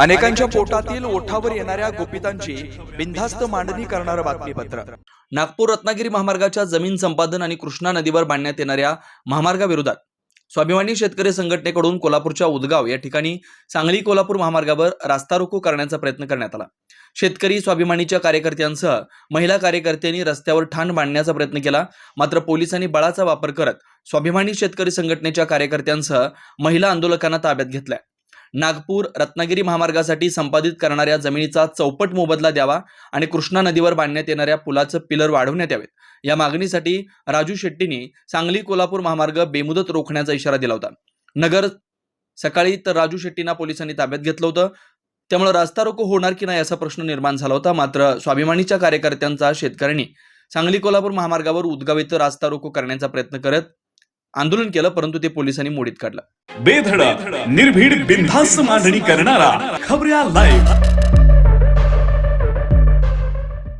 अनेकांच्या पोटातील ओठावर येणाऱ्या गोपितांची बिनधास्त मांडणी करणारं बातमीपत्र. नागपूर रत्नागिरी महामार्गाच्या जमीन संपादन आणि कृष्णा नदीवर बांधण्यात येणाऱ्या महामार्गाविरोधात स्वाभिमानी शेतकरी संघटनेकडून कोल्हापूरच्या उदगाव या ठिकाणी सांगली कोल्हापूर महामार्गावर रास्ता रोको करण्याचा प्रयत्न करण्यात आला. शेतकरी स्वाभिमानीच्या कार्यकर्त्यांसह महिला कार्यकर्त्यांनी रस्त्यावर ठाण बांधण्याचा प्रयत्न केला. मात्र पोलिसांनी बळाचा वापर करत स्वाभिमानी शेतकरी संघटनेच्या कार्यकर्त्यांसह महिला आंदोलकांना ताब्यात घेतलाय. नागपूर रत्नागिरी महामार्गासाठी संपादित करणाऱ्या जमिनीचा चौपट मोबदला द्यावा आणि कृष्णा नदीवर बांधण्यात येणाऱ्या पुलाचं पिलर वाढवण्यात यावेत या मागणीसाठी राजू शेट्टींनी सांगली कोल्हापूर महामार्ग बेमुदत रोखण्याचा इशारा दिला होता. नगर सकाळी तर राजू शेट्टींना पोलिसांनी ताब्यात घेतलं होतं. त्यामुळे रास्ता रोको होणार की नाही असा प्रश्न निर्माण झाला होता. मात्र स्वाभिमानीच्या कार्यकर्त्यांचा शेतकऱ्यांनी सांगली कोल्हापूर महामार्गावर उदगाव इथं रास्ता रोको करण्याचा प्रयत्न करत आंदोलन केलं परंतु ते पोलिसांनी मोडीत काढलं. बेधडक निर्भीड बिनधास्त मांडणी करणारा खबऱ्या लाईव्ह